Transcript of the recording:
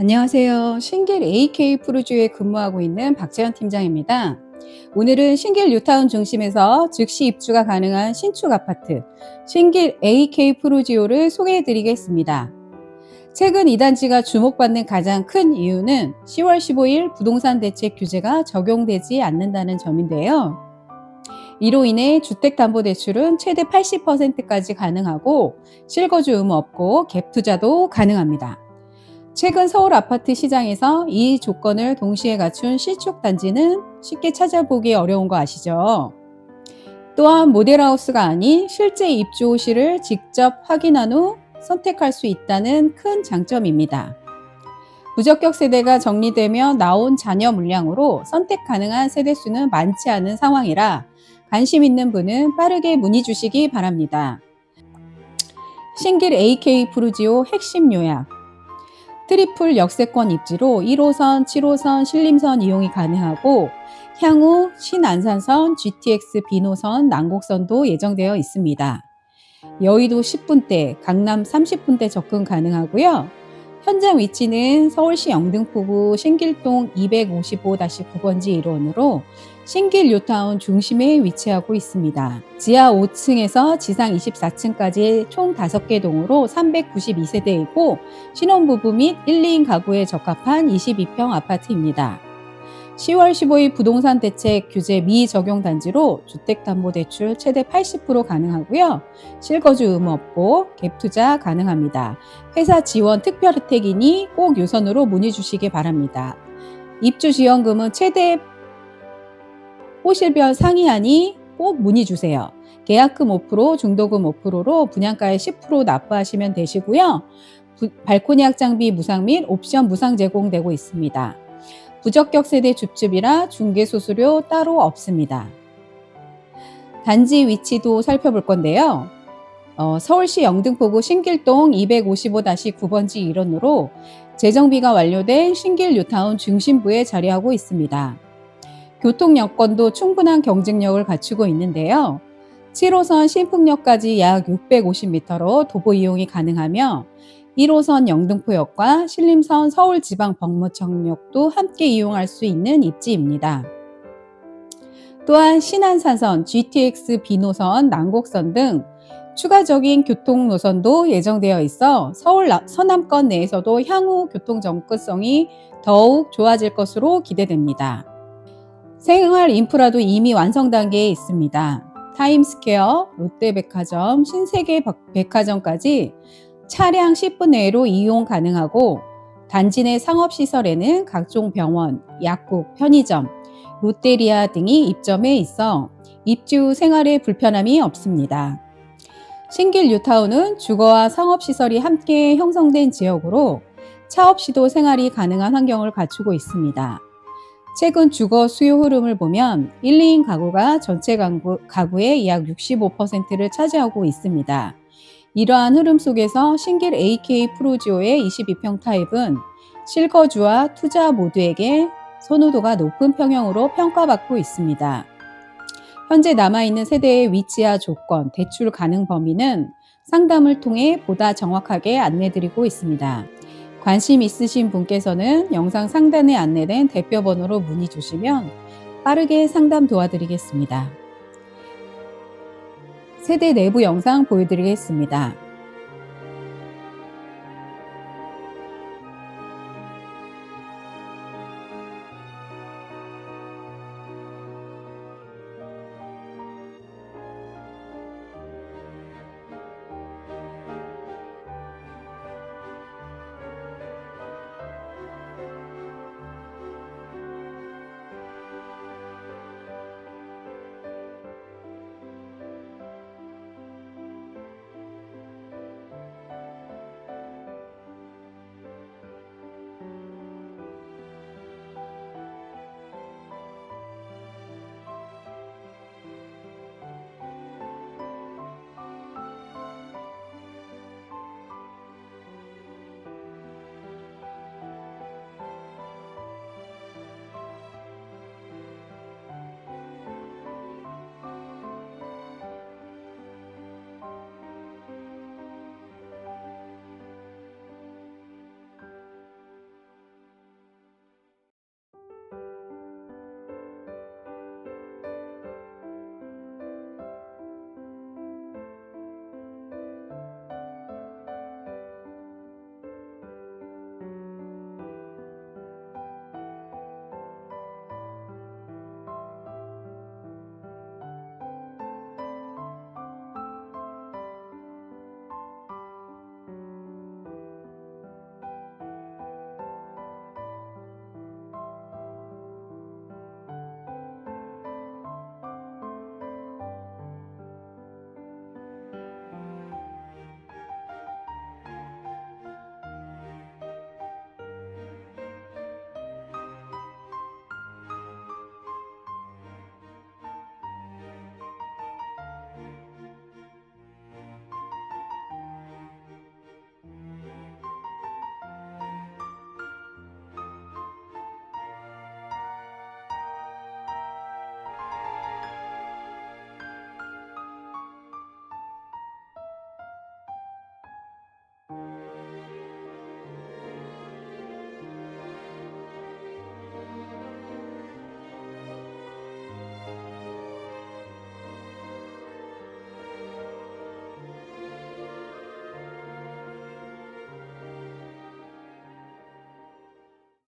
안녕하세요. 신길 AK 프로주에 근무하고 있는 박재현 팀장입니다. 오늘은 신길 뉴타운 중심에서 즉시 입주가 가능한 신축 아파트 신길 AK 프로지오를 소개해 드리겠습니다. 최근 이 단지가 주목받는 가장 큰 이유는 10월 15일 부동산 대책 규제가 적용되지 않는다는 점인데요. 이로 인해 주택담보대출은 최대 80%까지 가능하고 실거주 의무 없고 갭 투자도 가능합니다. 최근 서울 아파트 시장에서 이 조건을 동시에 갖춘 신축 단지는 쉽게 찾아보기 어려운 거 아시죠? 또한 모델하우스가 아닌 실제 입주 호실을 직접 확인한 후 선택할 수 있다는 큰 장점입니다. 부적격 세대가 정리되며 나온 자녀 물량으로 선택 가능한 세대 수는 많지 않은 상황이라 관심 있는 분은 빠르게 문의 주시기 바랍니다. 신길 AK 프루지오 핵심 요약 트리플 역세권 입지로 1호선, 7호선, 신림선 이용이 가능하고 향후 신안산선, GTX 비노선, 난곡선도 예정되어 있습니다. 여의도 10분대, 강남 30분대 접근 가능하고요. 현장 위치는 서울시 영등포구 신길동 255-9번지 1원으로 신길 뉴타운 중심에 위치하고 있습니다. 지하 5층에서 지상 24층까지 총 5개 동으로 392세대이고 신혼부부 및 1, 2인 가구에 적합한 22평 아파트입니다. 10월 15일 부동산 대책 규제 미적용 단지로 주택담보대출 최대 80% 가능하고요. 실거주 의무 없고 갭 투자 가능합니다. 회사 지원 특별혜택이니 꼭 유선으로 문의 주시기 바랍니다. 입주 지원금은 최대 호실별 상이하니 꼭 문의 주세요. 계약금 5%, 중도금 5%로 분양가의 10% 납부하시면 되시고요. 부, 발코니 확장비 무상 및 옵션 무상 제공되고 있습니다. 부적격 세대 줍줍이라 중개 수수료 따로 없습니다. 단지 위치도 살펴볼 건데요. 어, 서울시 영등포구 신길동 255-9번지 일원으로 재정비가 완료된 신길 뉴타운 중심부에 자리하고 있습니다. 교통 여건도 충분한 경쟁력을 갖추고 있는데요. 7호선 신풍역까지 약 650m로 도보 이용이 가능하며 1호선 영등포역과 신림선 서울지방법무청역도 함께 이용할 수 있는 입지입니다. 또한 신안산선, GTX 비노선, 난곡선 등 추가적인 교통 노선도 예정되어 있어 서울 서남권 내에서도 향후 교통 접근성이 더욱 좋아질 것으로 기대됩니다. 생활 인프라도 이미 완성 단계에 있습니다. 타임스퀘어, 롯데백화점, 신세계 백화점까지 차량 10분 내로 이용 가능하고 단지 내 상업시설에는 각종 병원, 약국, 편의점, 롯데리아 등이 입점해 있어 입주 후 생활에 불편함이 없습니다. 신길 뉴타운은 주거와 상업시설이 함께 형성된 지역으로 차 없이도 생활이 가능한 환경을 갖추고 있습니다. 최근 주거 수요 흐름을 보면 1, 2인 가구가 전체 가구, 가구의 약 65%를 차지하고 있습니다. 이러한 흐름 속에서 신길 AK 프로지오의 22평 타입은 실거주와 투자 모두에게 선호도가 높은 평형으로 평가받고 있습니다. 현재 남아있는 세대의 위치와 조건, 대출 가능 범위는 상담을 통해 보다 정확하게 안내드리고 있습니다. 관심 있으신 분께서는 영상 상단에 안내된 대표 번호로 문의 주시면 빠르게 상담 도와드리겠습니다. 세대 내부 영상 보여드리겠습니다.